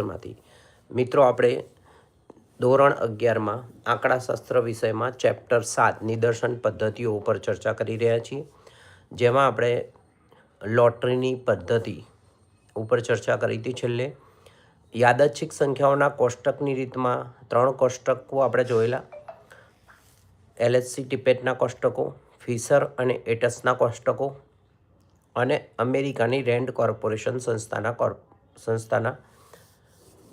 માંથી મિત્રો, આપણે ધોરણ અગિયારમાં આંકડાશાસ્ત્ર વિષયમાં ચેપ્ટર સાત નિદર્શન પદ્ધતિઓ ઉપર ચર્ચા કરી રહ્યા છીએ. જેમાં આપણે લોટરીની પદ્ધતિ ઉપર ચર્ચા કરી હતી છેલ્લે. યાદચ્છિક સંખ્યાઓના કોષ્ટકની રીતમાં ત્રણ કોષ્ટકો આપણે જોયેલા. એલએચસી ટિપેટના કોષ્ટકો, ફિશર અને એટસના કોષ્ટકો અને અમેરિકાની રેન્ડ કોર્પોરેશન સંસ્થાના કોર્પ, સંસ્થાના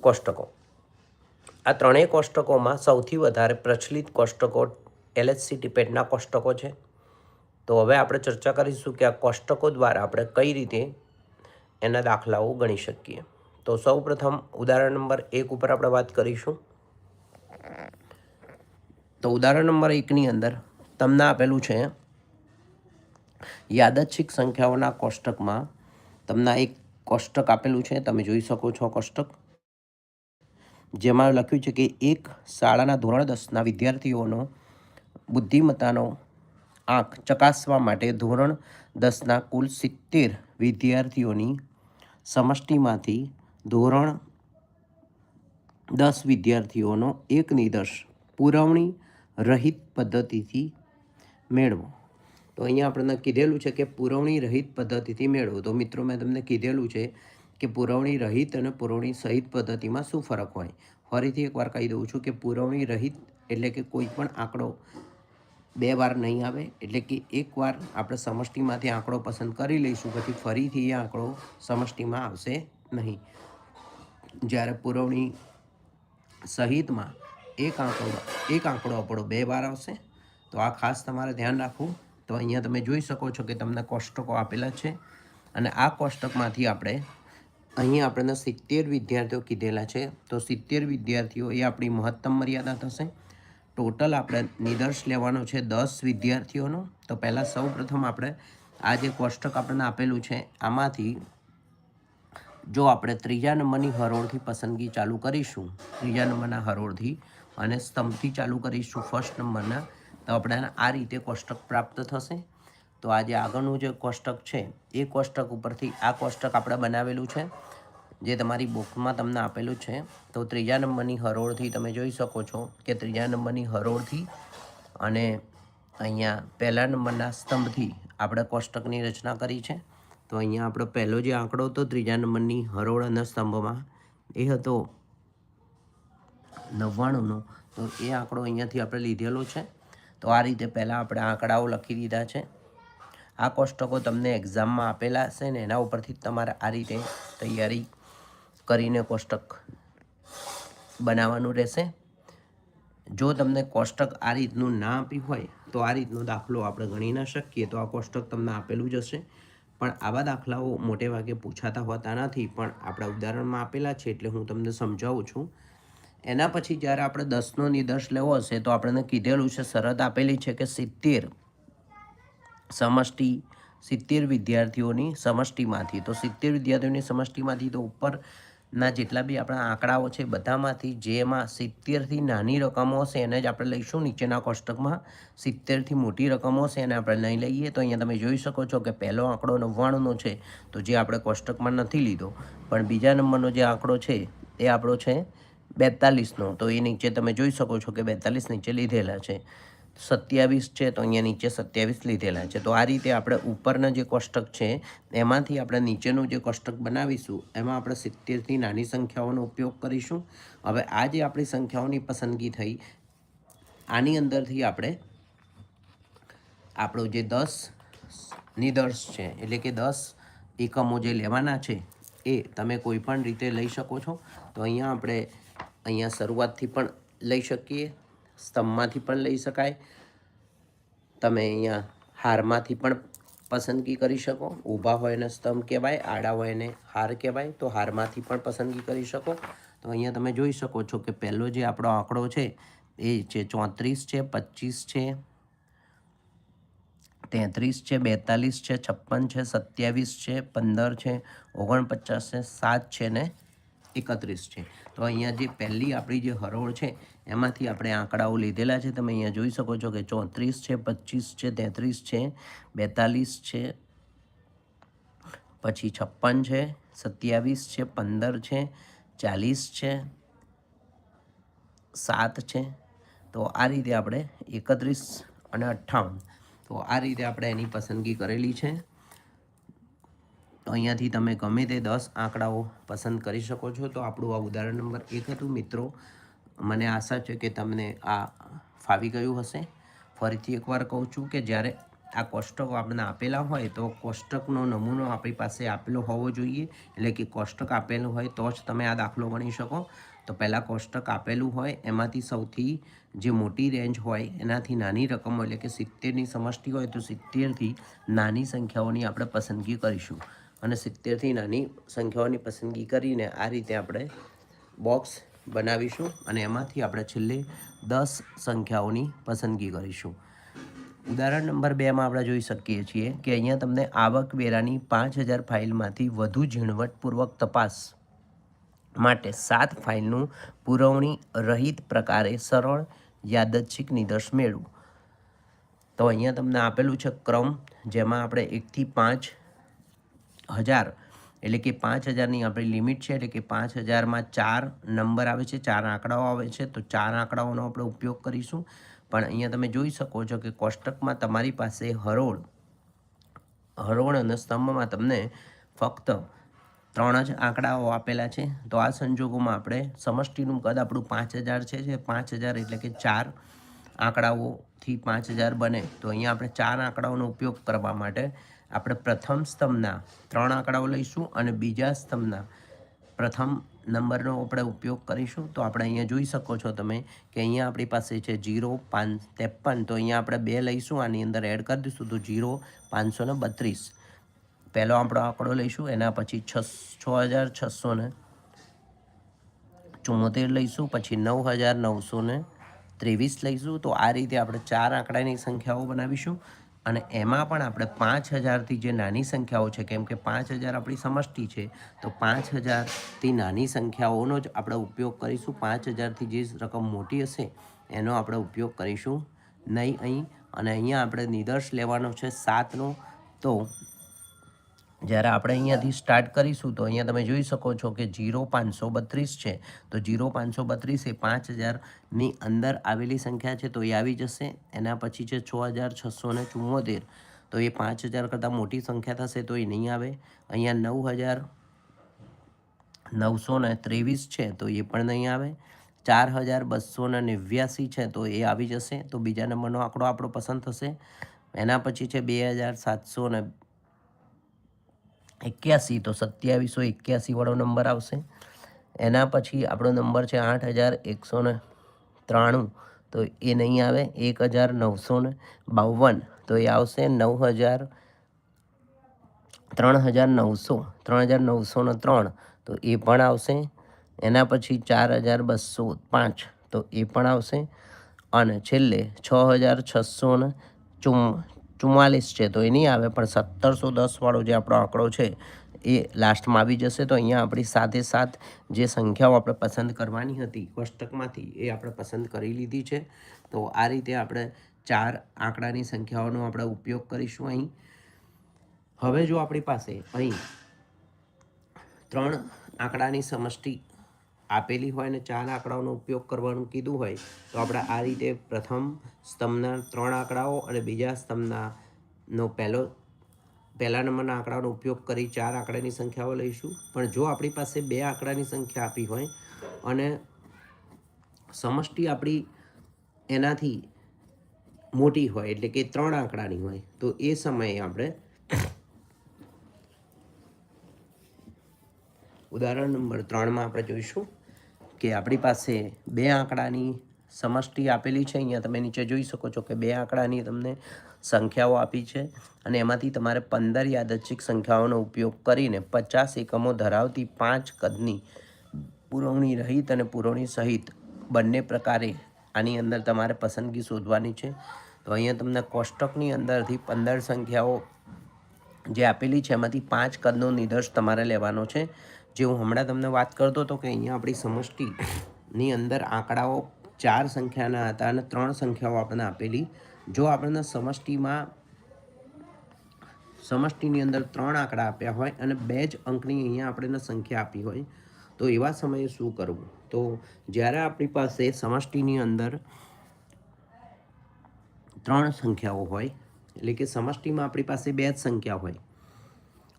કોષ્ટકો. આ ત્રણેય કોષ્ટકોમાં સૌથી વધારે પ્રચલિત કોષ્ટકો એલએચસી ટિપેટના કોષ્ટકો છે. તો હવે આપણે ચર્ચા કરીશું કે આ કોષ્ટકો દ્વારા આપણે કઈ રીતે એના દાખલાઓ ગણી શકીએ. તો સૌ પ્રથમ ઉદાહરણ નંબર એક ઉપર આપણે વાત કરીશું. તો ઉદાહરણ નંબર એકની અંદર તમને આપેલું છે, યાદચ્છિક સંખ્યાઓના કોષ્ટકમાં તમને એક કોષ્ટક આપેલું છે. તમે જોઈ શકો છો કોષ્ટક. જેમાં લખ્યું છે કે એક શાળાના ધોરણ દસના વિદ્યાર્થીઓનો બુદ્ધિમત્તાનો આંક ચકાસવા માટે ધોરણ દસના કુલ સિત્તેર વિદ્યાર્થીઓની સમષ્ટિમાંથી ધોરણ દસ વિદ્યાર્થીઓનો એક નિદર્શ પુરવણી રહિત પદ્ધતિથી મેળવો. તો અહીંયા આપણને કીધેલું છે કે પુરવણી રહિત પદ્ધતિથી મેળવો. તો મિત્રો, મેં તમને કીધેલું છે કે પુરવણી રહિત અને પુરવણી સહિત પદ્ધતિમાં શું ફરક હોય? ફરીથી એકવાર કહી દઉં છું કે પુરવણી રહિત એટલે કે કોઈ પણ આંકડો બે વાર નહીં આવે, એટલે કે એકવાર આપણે સમષ્ટિમાંથી આંકડો પસંદ કરી લઈશું, પછી ફરીથી એ આંકડો સમષ્ટિમાં આવશે નહીં. જ્યારે પુરવણી સહિતમાં એક આંકડો એક આંકડો આપણો બે વાર આવશે, તો આ ખાસ તમારે ધ્યાન રાખવું. તો અહીંયા તમે જોઈ શકો છો કે તમને કોષ્ટકો આપેલા છે અને આ કોષ્ટકમાંથી આપણે અહીં આપણને સિત્તેર વિદ્યાર્થીઓ કીધેલા છે. તો સિત્તેર વિદ્યાર્થીઓ એ આપણી મહત્તમ મર્યાદા થશે. ટોટલ આપણે નિદર્શ લેવાનો છે દસ વિદ્યાર્થીઓનો. તો પહેલાં સૌ આપણે આ જે કોષ્ટક આપણને આપેલું છે, આમાંથી જો આપણે ત્રીજા નંબરની હરોળથી પસંદગી ચાલુ કરીશું, ત્રીજા નંબરના હરોળથી અને સ્તંભથી ચાલુ કરીશું ફર્સ્ટ નંબરના, તો આપણે આ રીતે કોષ્ટક પ્રાપ્ત થશે. તો આ જે આગળનું જે કોષ્ટક છે, એ કોષ્ટક ઉપરથી આ કોષ્ટક આપણે બનાવેલું છે, જે તમારી બુકમાં તમને આપેલું છે. તો ત્રીજા નંબરની હરોળથી તમે જોઈ શકો છો કે ત્રીજા નંબરની હરોળથી અને અહીંયા પહેલા નંબરના સ્તંભથી આપણે કોષ્ટકની રચના કરી છે. તો અહીંયા આપણો પહેલો જે આંકડો હતો ત્રીજા નંબરની હરોળ અને સ્તંભમાં, એ હતો નવ્વાણુંનો. તો એ આંકડો અહીંયાથી આપણે લીધેલો છે. તો આ રીતે પહેલાં આપણે આંકડાઓ લખી દીધા છે. આ કોષ્ટકો તમને એક્ઝામમાં આપેલા હશે ને એના ઉપરથી તમારે આ રીતે તૈયારી કરીને કોષ્ટક બનાવવાનું રહેશે. જો તમને કોષ્ટક આ રીતનું ના આપ્યું હોય, તો આ રીતનો દાખલો આપણે ગણી ના શકીએ, તો આ કોષ્ટક તમને આપેલું જ હશે. પણ આવા દાખલાઓ મોટે ભાગે પૂછાતા હોતા નથી, પણ આપણા ઉદાહરણમાં આપેલા છે એટલે હું તમને સમજાવું છું. એના પછી જ્યારે આપણે દસનો નિદર્શ લેવો હશે, તો આપણને કીધેલું છે, શરત આપેલી છે કે સિત્તેર. સમષ્ટિ સિત્તેર વિદ્યાર્થીઓની સમષ્ટિમાંથી. તો સિત્તેર વિદ્યાર્થીઓની સમષ્ટિમાંથી તો ઉપરના જેટલા બી આપણા આંકડાઓ છે બધામાંથી જેમાં સિત્તેરથી નાની રકમો હશે એને જ આપણે લઈશું. નીચેના કોષ્ટકમાં સિત્તેરથી મોટી રકમો હશે એને આપણે નહીં લઈએ. તો અહીંયા તમે જોઈ શકો છો કે પહેલો આંકડો નવ્વાણુંનો છે, તો જે આપણે કોષ્ટકમાં નથી લીધો. પણ બીજા નંબરનો જે આંકડો છે, એ આપણો છે બેતાલીસનો. તો એ નીચે તમે જોઈ શકો છો કે બેતાલીસ નીચે લીધેલા છે. સત્યાવીસ છે, તો અહીંયા નીચે સત્યાવીસ લીધેલા છે. તો આ રીતે આપણે ઉપરના જે કોષ્ટક છે, એમાંથી આપણે નીચેનું જે કોષ્ટક બનાવીશું, એમાં આપણે સિત્તેરથી નાની સંખ્યાઓનો ઉપયોગ કરીશું. હવે આ જે આપણી સંખ્યાઓની પસંદગી થઈ, આની અંદરથી આપણે આપણો જે દસ નિદર્શ છે, એટલે કે દસ એકમો જે લેવાના છે, એ તમે કોઈ પણ રીતે લઈ શકો છો. તો અહીંયા આપણે અહીંયા શરૂઆતથી પણ લઈ શકીએ, સ્તંભમાંથી પણ લઈ શકાય. તમે અહીંયા હારમાંથી પણ પસંદગી કરી શકો. ઊભા હોય ને સ્તંભ કહેવાય, આડા હોય ને હાર કહેવાય, તો હારમાંથી પણ પસંદગી કરી શકો. તો અહીંયા તમે જોઈ શકો છો કે પહેલો જે આપણો આંકડો છે, એ છે ચોત્રીસ છે પચીસ છે, તેત્રીસ છે, બેતાલીસ છે, છપ્પન છે, સત્યાવીસ છે, પંદર છે, ઓગણપચાસ છે, સાત છે ને એકત્રીસ છે. તો અહીંયા જે પહેલી આપણી જે હરોળ છે, એમાંથી આપણે આંકડાઓ લીધેલા છે. તમે અહીંયા જોઈ શકો છો કે ચોત્રીસ છે, પચીસ છે, તેત્રીસ છે, બેતાલીસ છે, પછી છપ્પન છે, સત્યાવીસ છે, પંદર છે, ચાલીસ છે, સાત છે. તો આ રીતે આપણે એકત્રીસ અને અઠ્ઠાવન. તો આ રીતે આપણે એની પસંદગી કરેલી છે. તો અહીંયાથી તમે ગમે તે દસ આંકડાઓ પસંદ કરી શકો છો. તો આપણું આ ઉદાહરણ નંબર એક હતું, મિત્રો, મને આશા છે કે તમને આ ફાવી ગયું હશે. ફરીથી એકવાર કહું છું કે જ્યારે આ કોષ્ટકો આપણને આપેલા હોય, તો કોષ્ટકનો નમૂનો આપણી પાસે આપેલો હોવો જોઈએ. એટલે કે કોષ્ટક આપેલું હોય તો જ તમે આ દાખલો ગણી શકો. તો પહેલાં કોષ્ટક આપેલું હોય, એમાંથી સૌથી જે મોટી રેન્જ હોય, એનાથી નાની રકમ એટલે કે સિત્તેરની સમષ્ટિ હોય, તો સિત્તેરથી નાની સંખ્યાઓની આપણે પસંદગી કરીશું. અને સિત્તેરથી નાની સંખ્યાઓની પસંદગી કરીને આ રીતે આપણે બોક્સ બનાવીશું અને એમાંથી આપણે છેલ્લે દસ સંખ્યાઓની પસંદગી કરીશું. ઉદાહરણ નંબર બેમાં આપણે જોઈ શકીએ છીએ કે અહીંયા તમને આવકવેરાની પાંચ હજાર ફાઇલમાંથી વધુ ઝીણવટપૂર્વક તપાસ માટે સાત ફાઇલનું પુરવણી રહિત પ્રકારે સરળ યાદચ્છિક નિદર્શ મેળવું. તો અહીંયા તમને આપેલું છે ક્રમ, જેમાં આપણે એકથી પાંચ હજાર. એટલે કે પાંચ હજારની આપણી લિમિટ છે, એટલે કે પાંચ હજારમાં ચાર નંબર આવે છે, ચાર આંકડાઓ આવે છે, તો ચાર આંકડાઓનો આપણે ઉપયોગ કરીશું. પણ અહીંયા તમે જોઈ શકો છો કે કોષ્ટકમાં તમારી પાસે હરોળ હરોળ અને સ્તંભમાં તમને ફક્ત ત્રણ જ આંકડાઓ આપેલા છે. તો આ સંજોગોમાં આપણે સમષ્ટિનું કદ આપણું પાંચ હજાર છે, જે પાંચ હજાર એટલે કે ચાર આંકડાઓથી પાંચ હજાર બને. તો અહીંયા આપણે ચાર આંકડાઓનો ઉપયોગ કરવા માટે આપણે પ્રથમ સ્તંભના ત્રણ આંકડાઓ લઈશું અને બીજા સ્તંભના પ્રથમ નંબરનો આપણે ઉપયોગ કરીશું. તો આપણે અહીંયા જોઈ શકો છો તમે કે અહીંયા આપણી પાસે છે જીરો પાંચ ત્રેપન. તો અહીંયા આપણે બે લઈશું, આની અંદર એડ કરી દઈશું. તો જીરો પાંચસો ને બત્રીસ. પહેલો આપણો આંકડો લઈશું, એના પછી છસ છ હજાર છસો ને લઈશું, પછી નવ હજાર નવસો ત્રેવીસ લઈશું. તો આ રીતે આપણે ચાર આંકડાની સંખ્યાઓ બનાવીશું. અને એમાં પણ આપણે પાંચ હજારથી જે નાની સંખ્યાઓ છે, કેમ કે પાંચ હજાર આપણી સમષ્ટિ છે, તો પાંચ હજારથી નાની સંખ્યાઓનો જ આપણે ઉપયોગ કરીશું. પાંચ હજારથી જે રકમ મોટી હશે, એનો આપણે ઉપયોગ કરીશું નહીં અહીં. અને અહીંયા આપણે નિદર્શ લેવાનો છે સાતનો. તો જ્યારે આપણે અહીંયાથી સ્ટાર્ટ કરીશું, તો અહીંયા તમે જોઈ શકો છો કે જીરો પાંચસો બત્રીસ છે. તો જીરો પાંચસો બત્રીસ એ પાંચ હજારની અંદર આવેલી સંખ્યા છે, તો એ આવી જશે. એના પછી છે છ હજાર છસો ને ચુમ્મોતેર તો એ પાંચ હજાર કરતાં મોટી સંખ્યા થશે, તો એ નહીં આવે. અહીંયા નવ હજાર નવસો ને ત્રેવીસ છે, તો એ પણ નહીં આવે. ચાર હજાર બસો ને નેવ્યાસી છે, તો એ આવી જશે. તો બીજા નંબરનો આંકડો આપણો પસંદ થશે. એના પછી છે બે હજાર સાતસો ને એક્યાસી, તો સત્યાવીસો એક્યાસી વાળો નંબર આવશે. એના પછી આપણો નંબર છે આઠ હજાર એકસો ત્રાણું, તો એ નહીં આવે, એક હજાર નવસો ને બાવન, તો એ આવશે નવ હજાર, ત્રણ હજાર નવસો, ત્રણ હજાર નવસો ને ત્રણ, તો એ પણ આવશે. એના પછી ચાર હજાર બસો પાંચ, તો એ પણ આવશે. અને છેલ્લે છ હજાર છસો ને ચુમ્માલીસ છે, તો એ નહીં આવે, પણ સત્તરસો દસવાળો જે આપણો આંકડો છે, એ લાસ્ટમાં આવી જશે. તો અહીંયા આપણી સાથે સાથ જે સંખ્યાઓ આપણે પસંદ કરવાની હતી, કોષ્ટકમાંથી એ આપણે પસંદ કરી લીધી છે. તો આ રીતે આપણે ચાર આંકડાની સંખ્યાઓનો આપણે ઉપયોગ કરીશું અહીં. હવે જો આપણી પાસે અહીં ત્રણ આંકડાની સમષ્ટિ આપેલી હોય અને ચાર આંકડાઓનો ઉપયોગ કરવાનું કીધું હોય, તો આપણે આ રીતે પ્રથમ સ્તંભના ત્રણ આંકડાઓ અને બીજા સ્તંભના નો પહેલો, પહેલા નંબરના આંકડાનો ઉપયોગ કરી ચાર આંકડાની સંખ્યાઓ લઈશું. પણ જો આપણી પાસે બે આંકડાની સંખ્યા આપી હોય અને સમષ્ટિ આપણી એનાથી મોટી હોય, એટલે કે ત્રણ આંકડાની હોય, તો એ સમયે આપણે ઉદાહરણ નંબર ત્રણમાં આપણે જોઈશું. કે આપણી પાસે બે આંકડાની સમષ્ટિ આપેલી છે, અહીંયા તમે નીચે જોઈ શકો છો કે બે આંકડાની તમને સંખ્યાઓ આપી છે અને એમાંથી તમારે પંદર યાદચ્છિક સંખ્યાઓનો ઉપયોગ કરીને પચાસ એકમો ધરાવતી પાંચ કદની પુરવણી રહિત અને પુરવણી સહિત બંને પ્રકારે આની અંદર તમારે પસંદગી શોધવાની છે. તો અહીંયા તમને કોષ્ટકની અંદરથી પંદર સંખ્યાઓ જે આપેલી છે, એમાંથી પાંચ કદનો નિર્દેશ તમારે લેવાનો છે. જે હું હમણાં તમને વાત કરતો હતો કે અહીંયા આપણી સમષ્ટિની અંદર આંકડાઓ ચાર સંખ્યાના હતા અને ત્રણ સંખ્યાઓ આપણને આપેલી. જો આપણને સમષ્ટિમાં, સમષ્ટિની અંદર ત્રણ આંકડા આપ્યા હોય અને બે જ અંકની અહીંયા આપણને સંખ્યા આપી હોય, તો એવા સમયે શું કરવું? તો જ્યારે આપણી પાસે સમષ્ટિની અંદર ત્રણ સંખ્યાઓ હોય, એટલે કે સમષ્ટિમાં આપણી પાસે બે જ સંખ્યા હોય,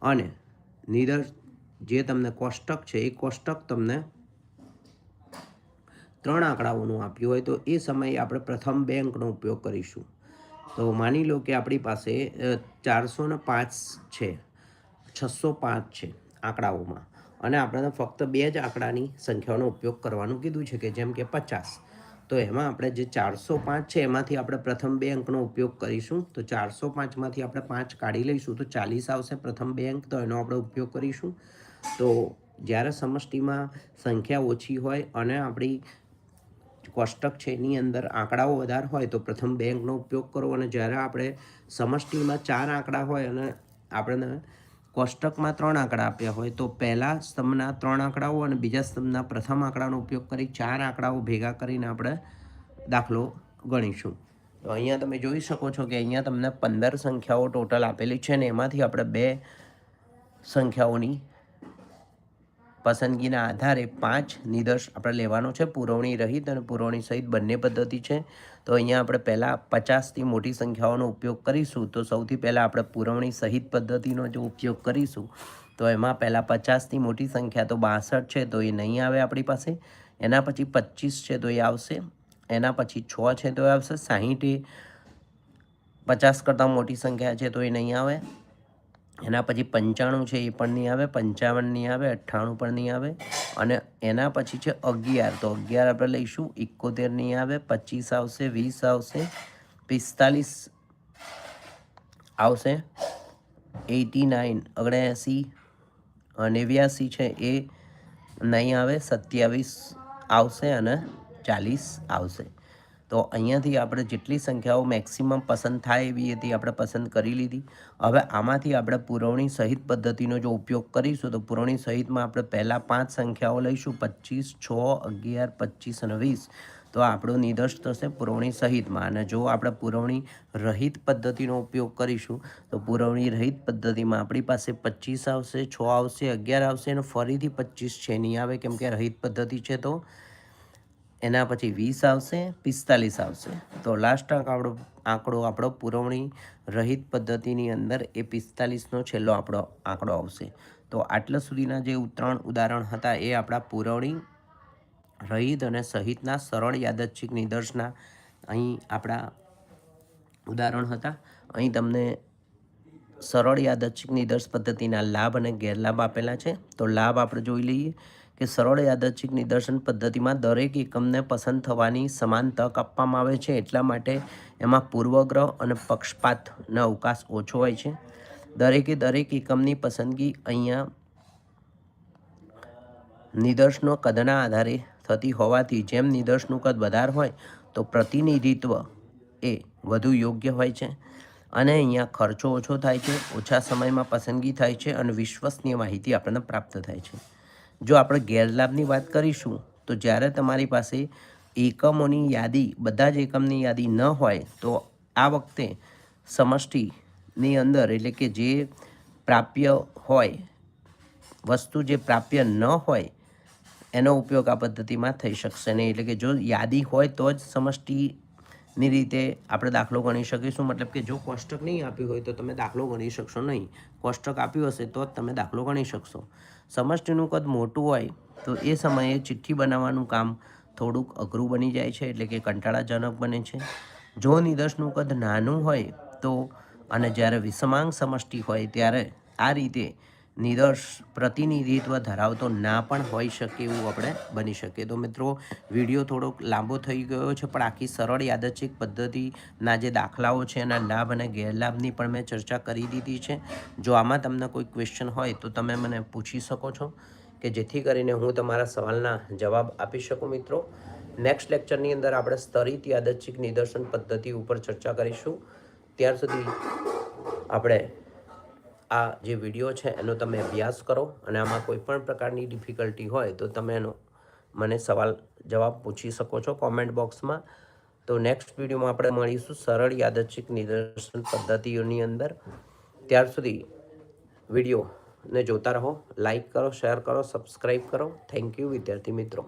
અને નિદર જે તમને કોષ્ટક છે, એ કોષ્ટક તમને ત્રણ આંકડાઓનું આપ્યું હોય તો એ સમયે આપણે પ્રથમ બેંકનો ઉપયોગ કરીશું. તો માની લો કે આપણી પાસે ચારસો ને પાંચ છે, છસો પાંચ છે આંકડાઓમાં. અને આપણને ફક્ત બે જ આંકડાની સંખ્યાનો ઉપયોગ કરવાનું કીધું છે કે જેમ કે પચાસ. તો એમાં આપણે જે ચારસો પાંચ છે એમાંથી આપણે પ્રથમ બે અંકનો ઉપયોગ કરીશું. તો ચારસો પાંચમાંથી આપણે પાંચ કાઢી લઈશું તો ચાલીસ આવશે પ્રથમ બે અંક તો એનો આપણે ઉપયોગ કરીશું. તો જ્યારે સમષ્ટિમાં સંખ્યા ઓછી હોય અને આપણી કોષ્ટક છે એની અંદર આંકડાઓ વધારે હોય તો પ્રથમ બેંકનો ઉપયોગ કરો અને જ્યારે આપણે સમષ્ટિમાં ચાર આંકડા હોય અને આપણને કોષ્ટકમાં ત્રણ આંકડા આપ્યા હોય તો પહેલા સ્તંભના ત્રણ આંકડાઓ અને બીજા સ્તંભના પ્રથમ આંકડાનો ઉપયોગ કરી ચાર આંકડાઓ ભેગા કરીને આપણે દાખલો ગણીશું. તો અહીંયા તમે જોઈ શકો છો કે અહીંયા તમને પંદર સંખ્યાઓ ટોટલ આપેલી છે ને એમાંથી આપણે બે સંખ્યાઓની પસંદગીના આધારે પાંચ નિદર્શ આપણે લેવાનો છે. પુરવણી રહિત અને પુરવણી સહિત બંને પદ્ધતિ છે. તો અહીંયા આપણે પહેલાં પચાસથી મોટી સંખ્યાઓનો ઉપયોગ કરીશું. તો સૌથી પહેલાં આપણે પુરવણી સહિત પદ્ધતિનો જો ઉપયોગ કરીશું, તો એમાં પહેલાં પચાસથી મોટી સંખ્યા તો બાસઠ છે, તો એ નહીં આવે આપણી પાસે. એના પછી પચીસ છે, તો એ આવશે. એના પછી છ છે, તો એ આવશે. સાહીઠ એ પચાસ કરતાં મોટી સંખ્યા છે, તો એ નહીં આવે. એના પછી પંચાણું છે એ પણ નહીં આવે, પંચાવન નહીં આવે, અઠ્ઠાણું પણ નહીં આવે. અને એના પછી છે અગિયાર, તો અગિયાર આપણે લઈશું, એકોતેર નહીં આવે, પચીસ આવશે, વીસ આવશે, પિસ્તાલીસ આવશે એટી નાઇન ઓગણએંસી નેવ્યાસી છે એ નહીં આવે, સત્યાવીસ આવશે અને ચાલીસ આવશે. તો અહીંયાથી આપણે જેટલી સંખ્યાઓ મેક્સિમમ પસંદ થાય એવી હતી, આપણે પસંદ કરી લીધી. હવે આમાંથી આપણે પુરવણી સહિત પદ્ધતિનો જો ઉપયોગ કરીશું, તો પુરવણી સહિતમાં આપણે પહેલાં પાંચ સંખ્યાઓ લઈશું. પચીસ, છ, અગિયાર, પચીસ અને વીસ. તો આપણો નિદર્શ થશે પુરવણી સહિતમાં. અને જો આપણે પુરવણી રહિત પદ્ધતિનો ઉપયોગ કરીશું, તો પુરવણી રહિત પદ્ધતિમાં આપણી પાસે પચીસ આવશે, છ આવશે, અગિયાર આવશે અને ફરીથી પચીસ છે. નહીં આવે કેમ કે રહિત પદ્ધતિ છે તો એના પછી વીસ આવશે, પિસ્તાલીસ આવશે. તો લાસ્ટ આંકડો આંકડો આપણો પુરવણી રહિત પદ્ધતિની અંદર એ પિસ્તાલીસનો છેલ્લો આપણો આંકડો આવશે. તો આટલા સુધીના જે ત્રણ ઉદાહરણ હતા એ આપણા પુરવણી રહિત અને સહિતના સરળ યાદચ્છિક નિદર્શના અહીં આપણા ઉદાહરણ હતા. અહીં તમને સરળ યાદચ્છિક નિદર્શ પદ્ધતિના લાભ અને ગેરલાભ આપેલા છે. તો લાભ આપણે જોઈ લઈએ. કે સરળ યાદચ્છિક નિદર્શન પદ્ધતિમાં દરેક એકમને પસંદ થવાની સમાન તક આપવામાં આવે છે. એટલા માટે એમાં પૂર્વગ્રહ અને પક્ષપાતનો અવકાશ ઓછો હોય છે. દરેકે દરેક એકમની પસંદગી અહીંયા નિદર્શનો કદના આધારે થતી હોવાથી જેમ નિદર્શનું કદ વધારે હોય, તો પ્રતિનિધિત્વ એ વધુ યોગ્ય હોય છે. અને અહીંયા ખર્ચો ઓછો થાય છે, ઓછા સમયમાં પસંદગી થાય છે અને વિશ્વસનીય માહિતી આપણને પ્રાપ્ત થાય છે. જો આપણે ગેરલાભની વાત કરીશું, તો જ્યારે તમારી પાસે એકમોની યાદી, બધા જ એકમની યાદી ન હોય, તો આ વખતે સમષ્ટિની અંદર એટલે કે જે પ્રાપ્ય હોય, વસ્તુ જે પ્રાપ્ય ન હોય, એનો ઉપયોગ આ પદ્ધતિમાં થઈ શકશે નહીં. એટલે કે જો યાદી હોય તો જ સમષ્ટિની રીતે આપણે દાખલો ગણી શકીશું. મતલબ કે જો કોષ્ટક નહીં આપ્યું હોય તો તમે દાખલો ગણી શકશો નહીં. કોષ્ટક આપ્યું હશે તો જ તમે દાખલો ગણી શકશો. સમષ્ટિનું કદ મોટું હોય તો એ સમયે ચિઠ્ઠી બનાવવાનું કામ થોડુંક અઘરું બની જાય છે, એટલે કે કંટાળાજનક બને છે. જો નિદર્શનું કદ નાનું હોય તો અને જ્યારે વિષમાંગ સમષ્ટિ હોય ત્યારે આ રીતે નિદર્શ પ્રતિનિધિત્વ ધરાવતો ના પણ હોઈ શકે એવું આપણે બની શકીએ. તો મિત્રો, વીડિયો થોડોક લાંબો થઈ ગયો છે, પણ આખી સરળ યાદચ્છિક પદ્ધતિના જે દાખલાઓ છે એના લાભ અને ગેરલાભની પણ મેં ચર્ચા કરી દીધી છે. જો આમાં તમને કોઈ ક્વેશ્ચન હોય તો તમે મને પૂછી શકો છો કે જેથી કરીને હું તમારા સવાલના જવાબ આપી શકું મિત્રો. નેક્સ્ટ લેક્ચરની અંદર આપણે સ્તરિત યાદચ્છિક નિદર્શન પદ્ધતિ ઉપર ચર્ચા કરીશું. ત્યાર સુધી આપણે આ જે વીડિયો છે, એનો તમે અભ્યાસ કરો અને આમાં કોઈ પણ પ્રકારની ડિફિકલ્ટી હોય તો તમે એનો મને સવાલ જવાબ પૂછી શકો છો કોમેન્ટ બોક્સમાં તો નેક્સ્ટ વિડીયોમાં આપણે મળીશું સરળ યાદચ્છિક નિદર્શન પદ્ધતિઓની અંદર. ત્યાર સુધી વિડીયોને જોતા રહો લાઈક કરો શેર કરો સબસ્ક્રાઈબ કરો. થેન્ક યુ વિદ્યાર્થી મિત્રો.